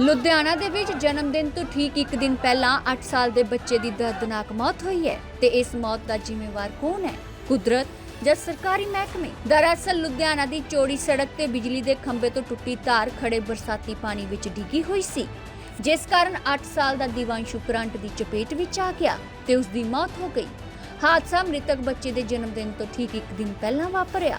ਲੁਧਿਆਣਾ ਦੇ ਵਿੱਚ ਜਨਮ ਦਿਨ ਤੋਂ ਠੀਕ ਇੱਕ ਦਿਨ ਪਹਿਲਾਂ 8 ਸਾਲ ਦੇ ਬੱਚੇ ਦੀ ਦਰਦਨਾਕ ਮੌਤ ਹੋਈ ਹੈ ਤੇ ਇਸ ਮੌਤ ਦਾ ਜ਼ਿੰਮੇਵਾਰ ਕੌਣ ਹੈ? ਕੁਦਰਤ ਜਾਂ ਸਰਕਾਰੀ ਮਹਿਕਮੇ? ਦਰਅਸਲ, ਲੁਧਿਆਣਾ ਦੀ ਚੌੜੀ ਸੜਕ ਤੇ ਬਿਜਲੀ ਦੇ ਖੰਭੇ ਤੋਂ ਟੁੱਟੀ ਤਾਰ ਖੜੇ ਬਰਸਾਤੀ ਪਾਣੀ ਵਿੱਚ ਡਿੱਗੀ ਹੋਈ ਸੀ, ਜਿਸ ਕਾਰਨ 8 ਸਾਲ ਦਾ ਦੀਵਾਂਸ਼ੂ ਕਰੰਟ ਦੀ ਚਪੇਟ ਵਿੱਚ ਆ ਗਿਆ ਤੇ ਉਸ ਦੀ ਮੌਤ ਹੋ ਗਈ। ਹਾਦਸਾ ਮ੍ਰਿਤਕ ਬੱਚੇ ਦੇ ਜਨਮ ਦਿਨ ਤੋਂ ਠੀਕ ਇੱਕ ਦਿਨ ਪਹਿਲਾਂ ਵਾਪਰਿਆ।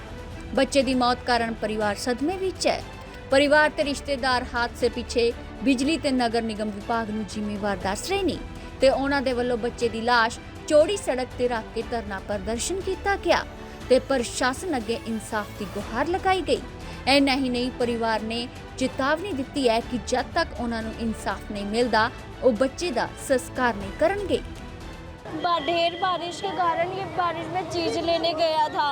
ਬੱਚੇ ਦੀ ਮੌਤ ਕਾਰਨ ਪਰਿਵਾਰ ਸਦਮੇ ਵਿੱਚ ਹੈ। ਪਰਿਵਾਰ ਤੇ ਰਿਸ਼ਤੇਦਾਰ ਹਾਦਸੇ ਪਿੱਛੇ ਬਿਜਲੀ ਤੇ ਨਗਰ ਨਿਗਮ ਵਿਭਾਗ ਨੂੰ ਜ਼ਿੰਮੇਵਾਰ ਦੱਸ ਰਹੇ ਨੇ ਤੇ ਉਹਨਾਂ ਦੇ ਵੱਲੋਂ ਬੱਚੇ ਦੀ ਲਾਸ਼ ਚੌੜੀ ਸੜਕ ਤੇ ਰੱਖ ਕੇ ਧਰਨਾ ਪ੍ਰਦਰਸ਼ਨ ਕੀਤਾ ਗਿਆ ਤੇ ਪ੍ਰਸ਼ਾਸਨ ਅੱਗੇ ਇਨਸਾਫ ਦੀ ਗੁਹਾਰ ਲਗਾਈ ਗਈ ਐਨਾ ਹੀ ਨਹੀਂ ਪਰਿਵਾਰ ਨੇ ਚੇਤਾਵਨੀ ਦਿੱਤੀ ਹੈ ਕਿ ਜਦ ਤੱਕ ਉਹਨਾਂ ਨੂੰ ਇਨਸਾਫ ਨਹੀਂ ਮਿਲਦਾ ਉਹ ਬੱਚੇ ਦਾ ਸੰਸਕਾਰ ਨਹੀਂ ਕਰਨਗੇ बा- ढेर बारिश के कारण ये बारिश में चीज लेने गया था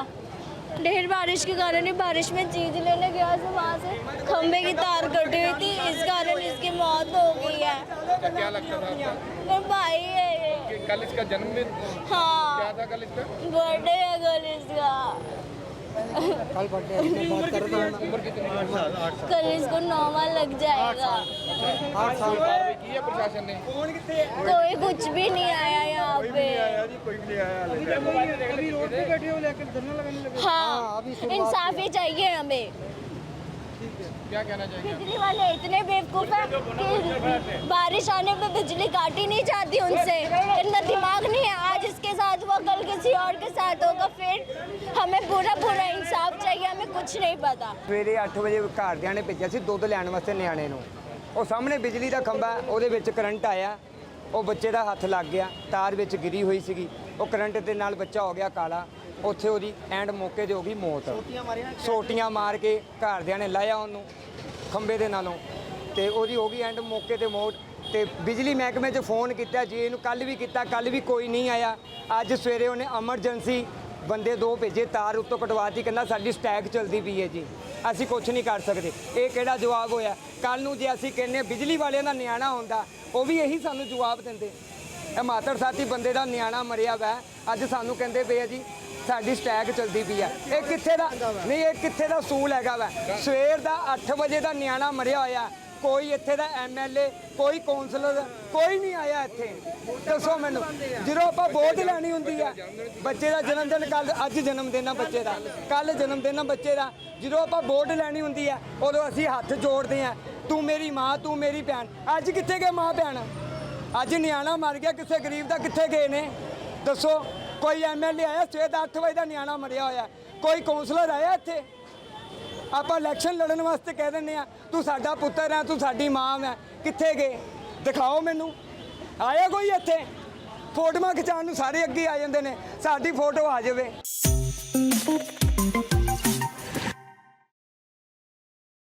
ढेर बारिश के कारण ही बारिश में चीज़ लेने गया था वहाँ से खंबे की तार कटी हुई थी। इस कारण इसकी मौत हो गई है। अच्छा, क्या लगता था मेरा भाई है ये। कल इसका जन्मदिन क्या हाँ। था कल इसका? बर्थडे है कल इसका। कितनी है कल इसको नौवा लग जाएगा। कार्रवाई की है प्रशासन ने कोई कुछ भी नहीं आया यहाँ पे हाँ इंसाफ ही चाहिए हमें क्या कहना चाहिए बिजली वाले इतने बेवकूफ हैं कि बारिश आने पे बिजली काटी नहीं जाती उनसे इतना दिमाग नहीं है आज इसके साथ हुआ कल किसी और के साथ होगा फिर हमें पूरा पूरा इंसाफ चाहिए हमें कुछ नहीं पता ਸਵੇਰੇ 8 ਵਜੇ ਘਰਦਿਆਂ ਨੇ ਭੇਜਿਆ ਸੀ ਦੁੱਧ ਲੈਣ ਵਾਸਤੇ ਨਿਆਣੇ ਨੂੰ ਉਹ ਸਾਹਮਣੇ ਬਿਜਲੀ ਦਾ ਖੰਭਾ ਉਹਦੇ ਵਿੱਚ ਕਰੰਟ ਆਇਆ। ਉਹ ਬੱਚੇ ਦਾ ਹੱਥ ਲੱਗ ਗਿਆ ਤਾਰ ਵਿੱਚ ਗਿਰੀ ਹੋਈ ਸੀਗੀ। ਉਹ ਕਰੰਟ ਦੇ ਨਾਲ ਬੱਚਾ ਹੋ ਗਿਆ ਕਾਲਾ। ਉੱਥੇ ਉਹਦੀ ਐਂਡ ਮੌਕੇ ਤੇ ਹੋ ਗਈ ਮੌਤ। ਸੋਟੀਆਂ ਮਾਰ ਕੇ ਘਰਦਿਆਂ ਨੇ ਲਾਇਆ ਉਹਨੂੰ ਖੰਭੇ ਦੇ ਨਾਲੋਂ। ਤੇ ਉਹਦੀ ਹੋ ਗਈ ਐਂਡ ਮੌਕੇ ਤੇ ਮੌਤ। ਤੇ ਬਿਜਲੀ ਮਹਿਕਮੇ 'ਚ ਫੋਨ ਕੀਤਾ ਜੀ ਇਹਨੂੰ ਕੱਲ ਵੀ ਕੀਤਾ ਕੱਲ ਵੀ ਕੋਈ ਨਹੀਂ ਆਇਆ। ਅੱਜ ਸਵੇਰੇ ਉਹਨੇ ਐਮਰਜੈਂਸੀ ਬੰਦੇ ਦੋ ਭੇਜੇ ਤਾਰ ਉੱਤੋਂ ਕਟਵਾਤੀ ਕਹਿੰਦਾ ਸਾਡੀ ਸਟੈਕ ਚਲਦੀ ਪਈ ਹੈ ਜੀ। ਅਸੀਂ ਕੁਝ ਨਹੀਂ ਕਰ ਸਕਦੇ। ਇਹ ਕਿਹੜਾ ਜਵਾਬ ਹੋਇਆ? ਕੱਲ ਨੂੰ ਜੇ ਅਸੀਂ ਕਹਿੰਨੇ ਬਿਜਲੀ ਵਾਲਿਆਂ ਦਾ ਨਿਆਣਾ ਹੁੰਦਾ, ਉਹ ਵੀ ਇਹੀ ਸਾਨੂੰ ਜਵਾਬ ਦਿੰਦੇ। ਇਹ ਮਾਤੜ ਸਾਥੀ ਬੰਦੇ ਦਾ ਨਿਆਣਾ ਮਰਿਆ ਵੈ, ਅੱਜ ਸਾਨੂੰ ਕਹਿੰਦੇ ਪਏ ਆ ਜੀ, ਸਾਡੀ ਸਟੈਕ ਚਲਦੀ ਪਈ ਆ। ਇਹ ਕਿੱਥੇ ਦਾ, ਨਹੀਂ, ਇਹ ਕਿੱਥੇ ਦਾ ਸੂਲ ਹੈਗਾ ਵੈ? ਸਵੇਰ ਦਾ 8 ਵਜੇ ਦਾ ਨਿਆਣਾ ਮਰਿਆ ਹੋਇਆ ਕੋਈ ਇੱਥੇ ਦਾ ਐਮਐਲਏ ਕੋਈ ਕੌਂਸਲਰ, ਕੋਈ ਨਹੀਂ ਆਇਆ ਇੱਥੇ। ਦੱਸੋ ਮੈਨੂੰ, ਜਦੋਂ ਆਪਾਂ ਵੋਟ ਲੈਣੀ ਹੁੰਦੀ ਆ, ਬੱਚੇ ਦਾ ਜਨਮ ਦਿਨ ਕੱਲ ਅੱਜ ਜਨਮ ਦਿਨ ਆ ਬੱਚੇ ਦਾ। ਕੱਲ ਜਨਮ ਦਿਨ ਆ ਬੱਚੇ ਦਾ। ਜਦੋਂ ਆਪਾਂ ਵੋਟ ਲੈਣੀ ਹੁੰਦੀ ਆ, ਉਦੋਂ ਅਸੀਂ ਹੱਥ ਜੋੜਦੇ ਆ, ਤੂੰ ਮੇਰੀ ਮਾਂ, ਤੂੰ ਮੇਰੀ ਭੈਣ। ਅੱਜ ਕਿੱਥੇ ਗਏ ਮਾਂ, ਭੈਣ? ਅੱਜ ਨਿਆਣਾ ਮਰ ਗਿਆ, ਕਿਸੇ ਗਰੀਬ ਦਾ ਕਿੱਥੇ ਗਏ ਨੇ? ਦੱਸੋ, ਕੋਈ ਐਮਐਲਏ ਆਇਆ ਸਵੇਰ ਦਾ 8 ਵਜੇ ਦਾ ਨਿਆਣਾ ਮਰਿਆ ਹੋਇਆ। ਕੋਈ ਕੌਂਸਲਰ ਆਇਆ ਇੱਥੇ? ਆਪਾਂ ਇਲੈਕਸ਼ਨ ਲੜਨ ਵਾਸਤੇ ਕਹਿ ਦਿੰਦੇ ਆ ਤੂੰ ਸਾਡਾ ਪੁੱਤਰ ਹੈ, ਤੂੰ ਸਾਡੀ ਮਾਂ ਹੈ, ਕਿੱਥੇ ਗਏ? ਦਿਖਾਓ ਮੈਨੂੰ। ਆਇਆ ਕੋਈ ਇੱਥੇ? ਫੋਟੋਆਂ ਖਿਚਾਉਣ ਨੂੰ ਸਾਰੇ ਅੱਗੇ ਆ ਜਾਂਦੇ ਨੇ, ਸਾਡੀ ਫੋਟੋ ਆ ਜਾਵੇ।